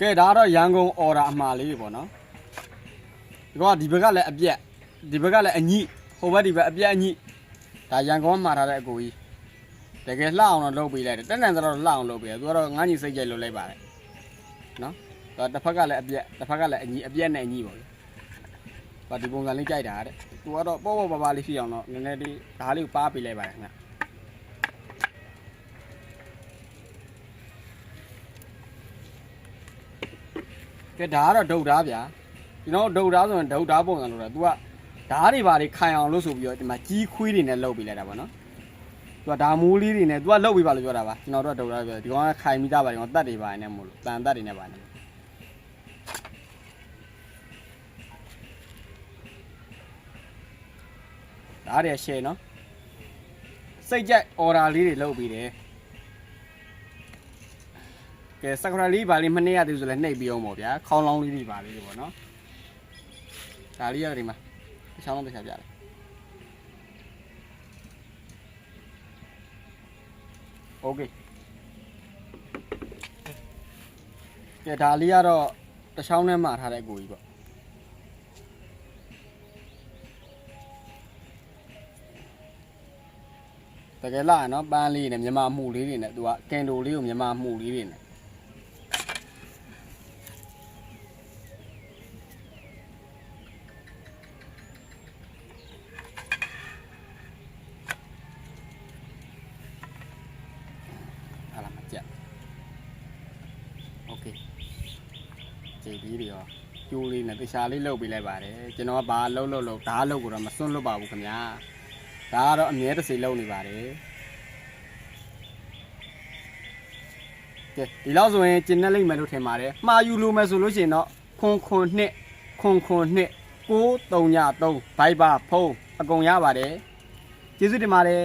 ကဲဒါကတော့ရန်ကုန်အော်ဒါအမှားလေးပေါ့နော်ဒီကောင်ကဒီဘက်ကလည်းအပြက်ဒီဘက်ကလည်းအညိဟိုဘက်ဒီဘက်အပြက်အညိဒါရန်ကုန်ကမှာထားတဲ့အကိုကြီးတကယ်လှအောင်တော့လုပ်ပေးလိုက်တယ်တက်တန်တော့လှအောင်လုပ်ပေးတယ်သူကတော့ငါးညီစိတ်ကြိုက်လုပ်လိုက်ပါတယ်နော်ဒါတစ်ဖက်ကလည်းအပြက်တစ်ဖက်ကလည်းအညိအပြက်နဲ့အညိပေါ့လေဘာဒီပုံစံလေးကြိုက်တာတဲ့သူကတော့ပေါ့ပေါ့ပါပါလေးဖြစ်အောင်တော့နည်းနည်းလေးဓားလေးကိုပါပေးလိုက်ပါတယ်ခင်ဗျ ကဲဒါကတော့ဒုတ်ဓာဗျာကျွန်တော်ဒုတ်ဓာဆိုရင်ဒုတ်ဓာပုံစံလို့တော့ तू ကဓာတွေပါတွေခိုင်အောင်လို့ဆိုပြီးတော့ဒီမှာကြီးခွေးတွေနဲ့လှုပ်ပေးလိုက်တာပေါ့နော်သူကဓာမိုးလေးတွေနဲ့သူကလှုပ်ပေးပါလို့ပြောတာပါကျွန်တော်တို့ကဒုတ်ဓာပြောတယ်ဒီကောင်ကခိုင်မိသားပါဒီကောင်တတ်တွေပါနေမို့လို့တန်တတ်တွေနဲ့ပါနေဓာတွေရှယ်နော်စိတ်ကြိုက် order လေးတွေလှုပ်ပေးတယ် ကဲစကရာလေးပါလေးမနေ့ရသေးဘူးဆိုလဲနှိပ်ပြီးအောင်ပေါ့ဗျာခေါင်းလောင်းလေးတွေပါလေးတွေပေါ့နော်ဒါလေးရတယ်ဒီမှာတစ်ချောင်းလုံးတစ်ချောင်းပြတယ်โอเคကဲဒါလေးကတော့တစ်ချောင်းနဲ့မှာထားတဲ့အကိုကြီးပေါ့တကယ်လားနော်ပန်းလေးနဲ့မြန်မာမှုလေးတွေနဲ့သူကကင်ဒိုလေးကိုမြန်မာမှုလေးတွေနဲ့ โอเคကြည်ပြီးရောကျိုးလေးနဲ့တခြားလေးလုတ်ပေးလိုက်ပါတယ်ကျွန်တော်ကဘာလုတ်လုတ်လုတ်ဓာတ်လုတ်ကိုတော့မစွန့်လွတ်ပါဘူးခင်ဗျာဒါကတော့အမြဲတစေလုတ်နေပါတယ်ကဲဒီလောက်ဆိုရင်ကျင်းနေလိမ့်မယ်လို့ထင်ပါတယ်မှာယူလို့မယ်ဆိုလို့ရှိရင်တော့ခွန်ခွန်နှစ်ခွန်ခွန်နှစ်93ည3ဘိုက်ပါဖုန်းအကုန်ရပါတယ်ကျေးဇူးတင်ပါတယ်